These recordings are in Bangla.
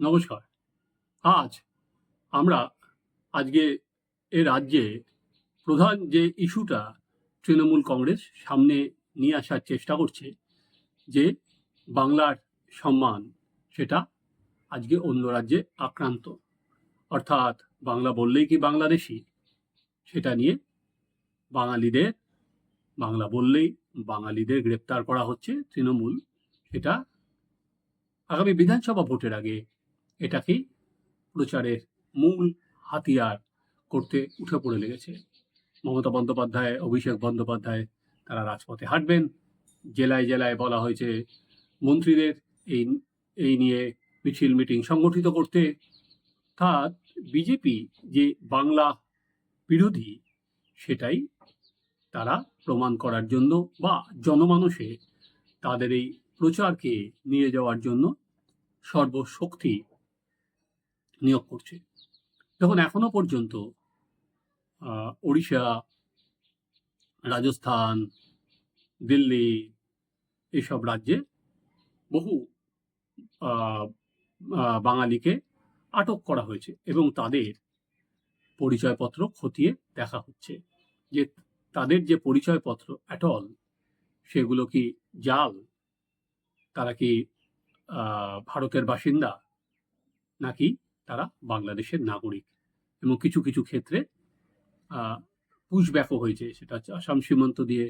নমস্কার। আজ আমরা আজকে এ রাজ্যে প্রধান যে ইস্যুটা তৃণমূল কংগ্রেস সামনে নিয়ে আসার চেষ্টা করছে, যে বাংলার সম্মান, সেটা আজকে অন্য রাজ্যে আক্রান্ত। অর্থাৎ বাংলা বললেই কি বাংলাদেশি সেটা নিয়ে বাঙালিদের, বাংলা বললেই বাঙালিদের গ্রেপ্তার করা হচ্ছে তৃণমূল, সেটা আগামী বিধানসভা ভোটের আগে এটাকেই প্রচারের মূল হাতিয়ার করতে উঠে পড়ে লেগেছে। মমতা বন্দ্যোপাধ্যায়, অভিষেক বন্দ্যোপাধ্যায় তারা রাজপথে হাঁটবেন। জেলায় জেলায় বলা হয়েছে, মন্ত্রীদের এই এই নিয়ে মিছিল, মিটিং সংগঠিত করতে। তা বিজেপি যে বাংলা বিরোধী, সেটাই তারা প্রমাণ করার জন্য বা জনমানুষে তাদের এই প্রচারকে নিয়ে যাওয়ার জন্য সর্বশক্তি নিয়োগ করছে। দেখুন এখনও পর্যন্ত ওড়িশা, রাজস্থান, দিল্লি এসব রাজ্যে বহু বাঙালিকে আটক করা হয়েছে এবং তাদের পরিচয়পত্র খতিয়ে দেখা হচ্ছে যে তাদের যে পরিচয়পত্র অ্যাটল সেগুলো কি জাল? তারা কি ভারতের বাসিন্দা? নাকি তারা বাংলাদেশের নাগরিক এবং কিছু কিছু ক্ষেত্রে পুশব্যাকও হয়েছে। সেটা হচ্ছে আসাম সীমান্ত দিয়ে,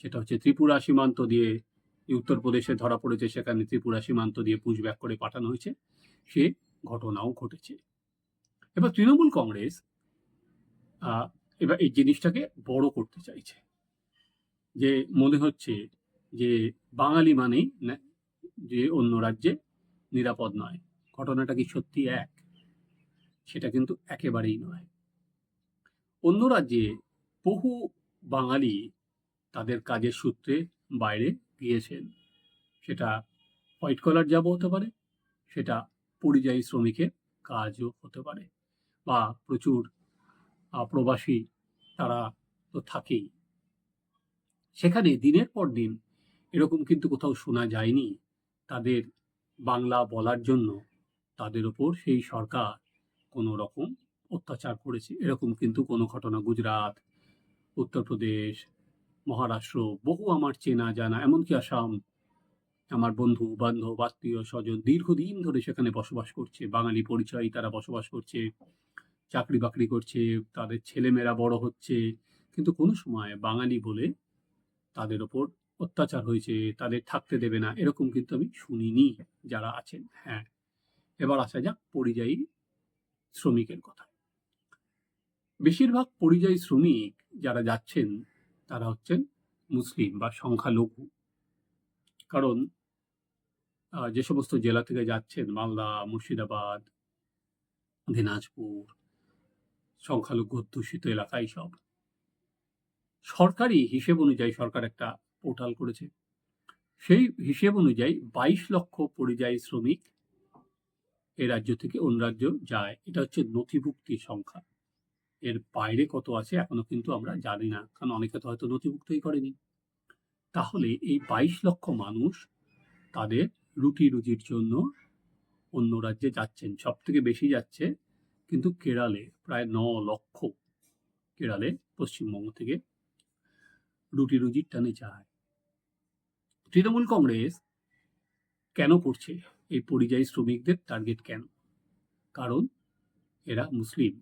সেটা হচ্ছে ত্রিপুরা সীমান্ত দিয়ে উত্তরপ্রদেশে ধরা পড়েছে, সেখানে ত্রিপুরা সীমান্ত দিয়ে পুশব্যাক করে পাঠানো হয়েছে। সে ঘটনাও ঘটেছে। এবার তৃণমূল কংগ্রেস এবার এই জিনিসটাকে বড় করতে চাইছে। যে মনে হচ্ছে যে বাঙালি মানেই যে অন্য রাজ্যে নিরাপদ নয়। ঘটনাটা কি সত্যি এক? সেটা কিন্তু একেবারেই নয়। অন্য রাজ্যে বহু বাঙালি তাদের কাজের সূত্রে বাইরে গিয়েছেন। সেটা হোয়াইট কলার জব হতে পারে, সেটা পরিযায়ী শ্রমিকের কাজও হতে পারে বা প্রচুর প্রবাসী তারা তো থাকেই। সেখানে দিনের পর দিন এরকম কিন্তু কোথাও শোনা যায়নি। তাদের বাংলা বলার জন্য তাদের ওপর সেই সরকার কোনো রকম অত্যাচার করেছে। এরকম কিন্তু কোনো ঘটনা। গুজরাট, উত্তরপ্রদেশ, মহারাষ্ট্র, বহু আমার চেনা জানা, এমনকি আসাম। আমার বন্ধু, বান্ধব, আত্মীয়, স্বজন দীর্ঘদিন ধরে সেখানে বসবাস করছে। বাঙালি পরিচয় তারা বসবাস করছে, চাকরি বাকরি করছে, তাদের ছেলেমেয়েরা বড় হচ্ছে। কিন্তু কোনো সময় বাঙালি বলে তাদের ওপর অত্যাচার হয়েছে, তাদের থাকতে দেবে না, এরকম কিন্তু আমি শুনিনি যারা আছেন। হ্যাঁ। এবার আসা যাক পরিযায়ী শ্রমিকের কথা বেশিরভাগ পরিযায়ী শ্রমিক যারা যাচ্ছেন, তারা হচ্ছেন মুসলিম বা সংখ্যালঘু। কারণ যে সমস্ত জেলা থেকে যাচ্ছেন, মালদা, মুর্শিদাবাদ, দিনাজপুর, সংখ্যালঘু অধ্যুষিত এলাকায় সব সরকারি হিসেব অনুযায়ী সরকার একটা পোর্টাল করেছে। সেই হিসেব অনুযায়ী বাইশ লক্ষ পরিযায়ী শ্রমিক এ রাজ্য থেকে অন্য রাজ্য যায়। এটা হচ্ছে নথিভুক্তির সংখ্যা। এর বাইরে কত আছে এখনও কিন্তু আমরা জানি না, কারণ অনেকে তো হয়তো নথিভুক্তই করেনি। তাহলে এই বাইশ লক্ষ মানুষ তাদের রুটি রুজির জন্য অন্য রাজ্যে যাচ্ছেন। সব থেকে বেশি যাচ্ছে কিন্তু কেরালে, প্রায় ন লক্ষ কেরালে পশ্চিমবঙ্গ থেকে রুটি রুজির টানে যায়। তৃণমূল কংগ্রেস কেন করছে? এই পরিযায়ী শ্রমিকদের টার্গেট কেন? কারণ এরা মুসলিম।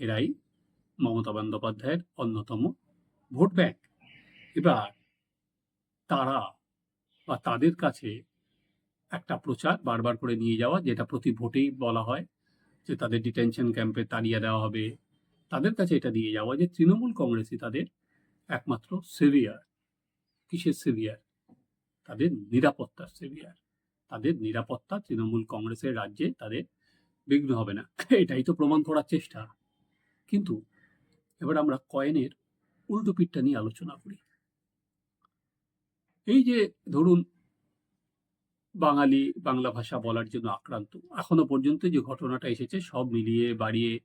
এরাই মমতা বন্দ্যোপাধ্যায়ের অন্যতম ভোট ব্যাংক এবার তারা বা তাদের কাছে একটা প্রচার বারবার করে নিয়ে যাওয়া, যেটা প্রতি ভোটেই বলা হয় যে তাদের ডিটেনশন ক্যাম্পে তাড়িয়ে দেওয়া হবে। তাদের কাছে এটা দিয়ে যাওয়া যে তৃণমূল কংগ্রেসই তাদের একমাত্র সেভিয়ার কিসের সেভিয়ার তাদের নিরাপত্তার সেভিয়ার তাদের নিরাপত্তা তৃণমূল কংগ্রেসের রাজ্যে তাদের বিঘ্ন হবে না। এটাই তো প্রমাণ করার চেষ্টা। কিন্তু এবার আমরা কয়েনের উল্টো পিঠটা নিয়ে আলোচনা করি। এই যে ধরুন বাঙালি বাংলা ভাষা বলার জন্য আক্রান্ত, এখনও পর্যন্ত যে ঘটনাটা এসেছে সব মিলিয়ে বাড়িয়ে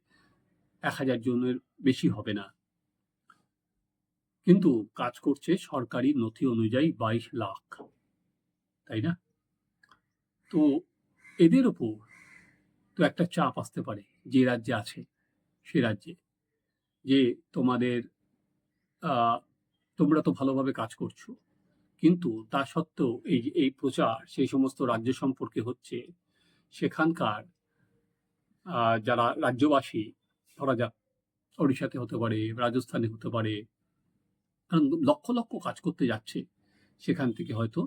এক হাজার জনের বেশি হবে না। কিন্তু কাজ করছে সরকারি নথি অনুযায়ী বাইশ লাখ, তাই না? তো এদের ওপর তো একটা চাপ আসতে পারে যে রাজ্যে আছে, সে রাজ্যে। যে তোমাদের তোমরা তো ভালোভাবে কাজ করছ। কিন্তু তা সত্ত্বেও এই এই প্রচার সেই সমস্ত রাজ্য সম্পর্কে হচ্ছে, সেখানকার যারা রাজ্যবাসী, ধরা যাক ওড়িশাতে হতে পারে, রাজস্থানে হতে পারে, কারণ লক্ষ লক্ষ কাজ করতে যাচ্ছে, সেখান থেকে হয়তো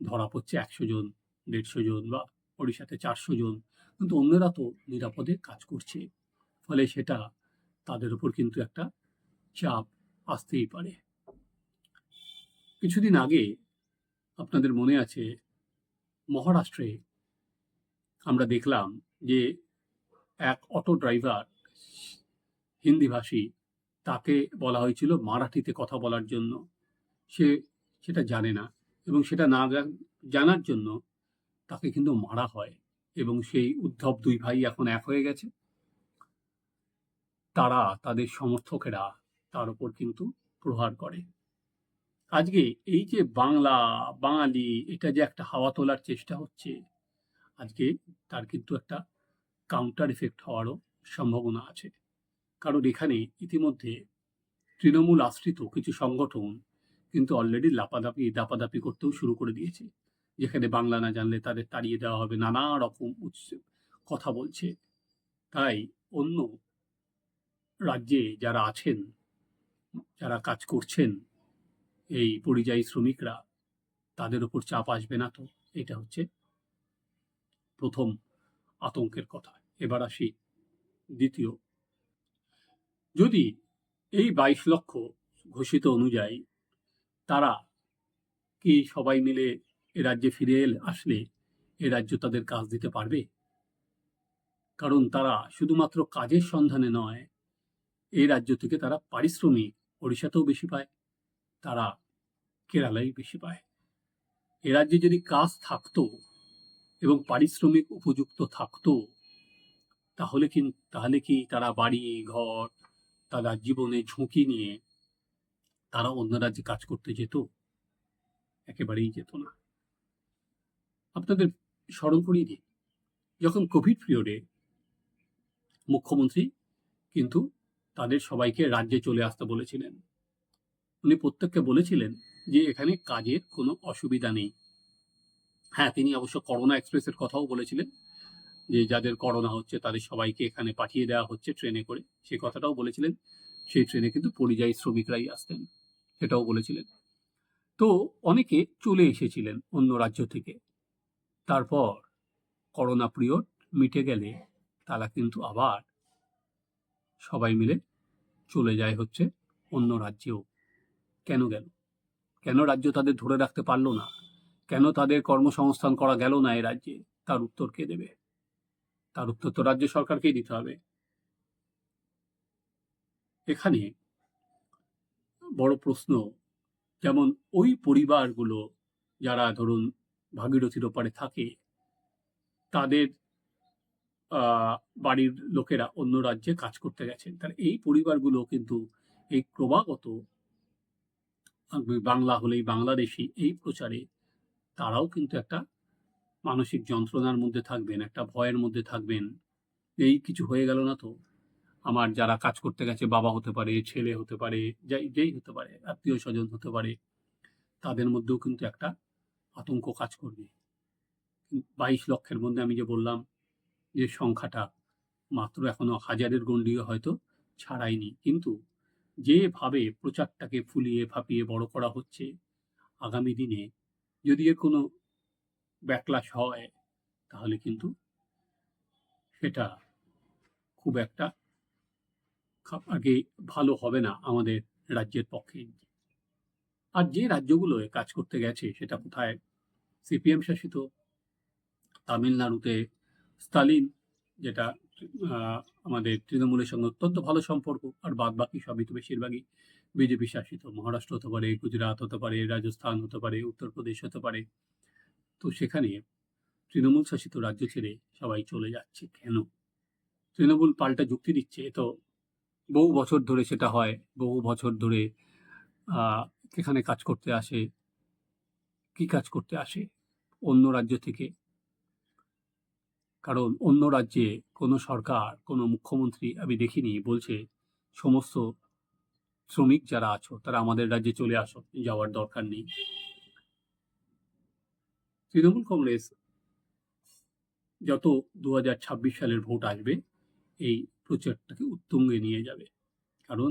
ধরা পড়ছে একশো জন দেড়শো জন বা ওড়িশাতে চারশো জন। কিন্তু অন্যরা তো নিরাপদে কাজ করছে। ফলে সেটা তাদের উপর কিন্তু একটা চাপ আসতেই পারে। কিছুদিন আগে আপনাদের মনে আছে, মহারাষ্ট্রে আমরা দেখলাম যে এক অটো ড্রাইভার হিন্দিভাষী তাকে বলা হয়েছিল মারাঠিতে কথা বলার জন্য। সে সেটা জানে না এবং সেটা না জানার জন্য তাকে কিন্তু মারা হয় এবং সেই উদ্ধব দুই ভাই এখন এক হয়ে গেছে। তারা তাদের সমর্থকেরা তার উপর কিন্তু প্রহার করে। আজকে এই যে বাংলা, বাঙালি, এটা যে একটা হাওয়া তোলার চেষ্টা হচ্ছে, আজকে তার কিন্তু একটা কাউন্টার ইফেক্ট হওয়ারও সম্ভাবনা আছে। কারণ এখানে ইতিমধ্যে তৃণমূল আশ্রিত কিছু সংগঠন কিন্তু অলরেডি লাপাদাপি, দাপাদাপি করতেও শুরু করে দিয়েছে। যেখানে বাংলা না জানলে তাদের তাড়িয়ে দেওয়া হবে, নানা রকম কথা বলছে। তাই অন্য রাজ্যে যারা আছেন, যারা কাজ করছেন, এই পরিযায়ী শ্রমিকরা, তাদের উপর চাপ আসবে না তো? এটা হচ্ছে প্রথম আতঙ্কের কথা। এবার আসি দ্বিতীয়। যদি এই বাইশ লক্ষ ঘোষিত অনুযায়ী তারা কি সবাই মিলে এ রাজ্যে ফিরে এলে, আসলে এ রাজ্য তাদের কাজ দিতে পারবে? কারণ তারা শুধুমাত্র কাজের সন্ধানে নয় এই রাজ্য থেকে তারা পারিশ্রমিক ওড়িশাতেও বেশি পায়, তারা কেরালায় বেশি পায়। এ রাজ্যে যদি কাজ থাকতো এবং পারিশ্রমিক উপযুক্ত থাকতো, তাহলে কি তাহলে কি তারা বাড়ি, ঘর, তারা জীবনে ঝুঁকি নিয়ে তারা অন্য রাজ্যে কাজ করতে যেত? একেবারেই যেত না। আপনাদের স্মরণ করিয়ে দিই। যখন কোভিড পিরিয়ডে মুখ্যমন্ত্রী কিন্তু তাদের সবাইকে রাজ্যে চলে আসতে বলেছিলেন। উনি প্রত্যেককে বলেছিলেন যে এখানে কাজের কোনো অসুবিধা নেই। হ্যাঁ তিনি অবশ্য করোনা এক্সপ্রেসের কথাও বলেছিলেন যে যাদের করোনা হচ্ছে তাদের সবাইকে এখানে পাঠিয়ে দেওয়া হচ্ছে ট্রেনে করে। সেই কথাটাও বলেছিলেন। সেই ট্রেনে কিন্তু পরিযায়ী শ্রমিকরাই আসতেন, সেটাও বলেছিলেন। তো অনেকে চলে এসেছিলেন অন্য রাজ্য থেকে। তারপর করোনা পিরিয়ড মিটে গেলে তারা কিন্তু আবার সবাই মিলে চলে যায় হচ্ছে অন্য রাজ্যেও। কেন গেল? কেন রাজ্য তাদের ধরে রাখতে পারল না? কেন তাদের কর্মসংস্থান করা গেল না এ রাজ্যে? তার উত্তর কে দেবে? তার উত্তর তো রাজ্য সরকারকেই দিতে হবে। এখানে বড় প্রশ্ন, যেমন ওই পরিবারগুলো যারা ধরুন ভাগীরথীর ওপারে থাকে। তাদের বাড়ির লোকেরা অন্য রাজ্যে কাজ করতে গেছেন। তাহলে এই পরিবারগুলো কিন্তু এই ক্রমাগত বাংলা হলেই বাংলাদেশি এই প্রচারে তারাও কিন্তু একটা মানসিক যন্ত্রণার মধ্যে থাকবেন, একটা ভয়ের মধ্যে থাকবেন। এই কিছু হয়ে গেল না তো? আমার যারা কাজ করতে গেছে, বাবা হতে পারে, ছেলে হতে পারে, যাই, যেই হতে পারে, আত্মীয় স্বজন হতে পারে, তাদের মধ্যেও কিন্তু একটা আতঙ্ক কাজ করবে। বাইশ লক্ষের মধ্যে আমি যে বললাম যে সংখ্যাটা মাত্র এখনও হাজারের গণ্ডিও হয়তো ছাড়ায়নি। কিন্তু যেভাবে প্রচারটাকে ফুলিয়ে ফাঁপিয়ে বড় করা হচ্ছে, আগামী দিনে যদি এর কোনো ব্যাকলাশ হয়, তাহলে কিন্তু সেটা খুব একটা আগে ভালো হবে না আমাদের রাজ্যের পক্ষে। আর যে রাজ্যগুলো কাজ করতে গেছে সেটা কোথায়? সিপিএম শাসিত, তামিলনাড়ুতে স্টালিন, যেটা আমাদের তৃণমূলের সঙ্গে অত্যন্ত ভালো সম্পর্ক, আর বাদ বাকি সবই তো বেশিরভাগই বিজেপি শাসিত। মহারাষ্ট্র হতে পারে, গুজরাট হতে পারে, রাজস্থান হতে পারে, উত্তরপ্রদেশ হতে পারে। তো সেখানে তৃণমূল শাসিত রাজ্য ছেড়ে সবাই চলে যাচ্ছে কেন? তৃণমূল পাল্টা যুক্তি দিচ্ছে তো বহু বছর ধরে সেটা হয়, বহু বছর ধরে এখানে কাজ করতে আসে, কি কাজ করতে আসে অন্য রাজ্য থেকে? কারণ অন্য রাজ্যে কোনো সরকার, কোনো মুখ্যমন্ত্রী আমি দেখিনি, বলছে সমস্ত শ্রমিক যারা আছো, তারা আমাদের রাজ্যে চলে আসো, যাওয়ার দরকার নেই। তৃণমূল কংগ্রেস যত দু হাজার ছাব্বিশ সালের ভোট আসবে, এই প্রচারটাকে উত্তুঙ্গে নিয়ে যাবে। কারণ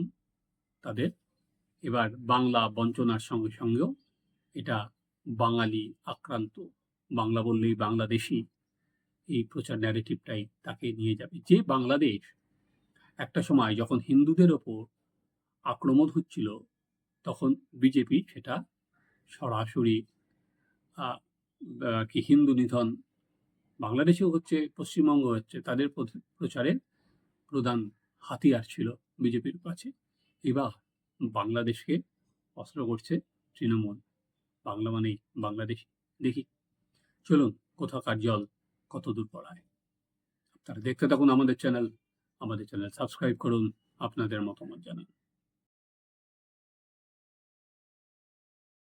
তাদের এবার বাংলা বঞ্চনার সঙ্গে সঙ্গেও এটা বাঙালি আক্রান্ত। বাংলা বললেই বাংলাদেশি। এই প্রচার ন্যারেটিভটাই তাকে নিয়ে যাবে। যে বাংলাদেশ একটা সময় যখন হিন্দুদের ওপর আক্রমণ হচ্ছিল, তখন বিজেপি সেটা সরাসরি কি হিন্দু নিধন, বাংলাদেশেও হচ্ছে, পশ্চিমবঙ্গ হচ্ছে, তাদের প্রচারের প্রধান হাতিয়ার ছিল বিজেপির কাছে। এবার বাংলাদেশকে অস্ত্র করছে তৃণমূল। বাংলা মানেই বাংলাদেশ। দেখি, চলুন কোথাকার জল কত দূর পড়ায়। আপনারা দেখতে থাকুন আমাদের চ্যানেল। আমাদের চ্যানেল সাবস্ক্রাইব করুন, আপনাদের মতামত জানান।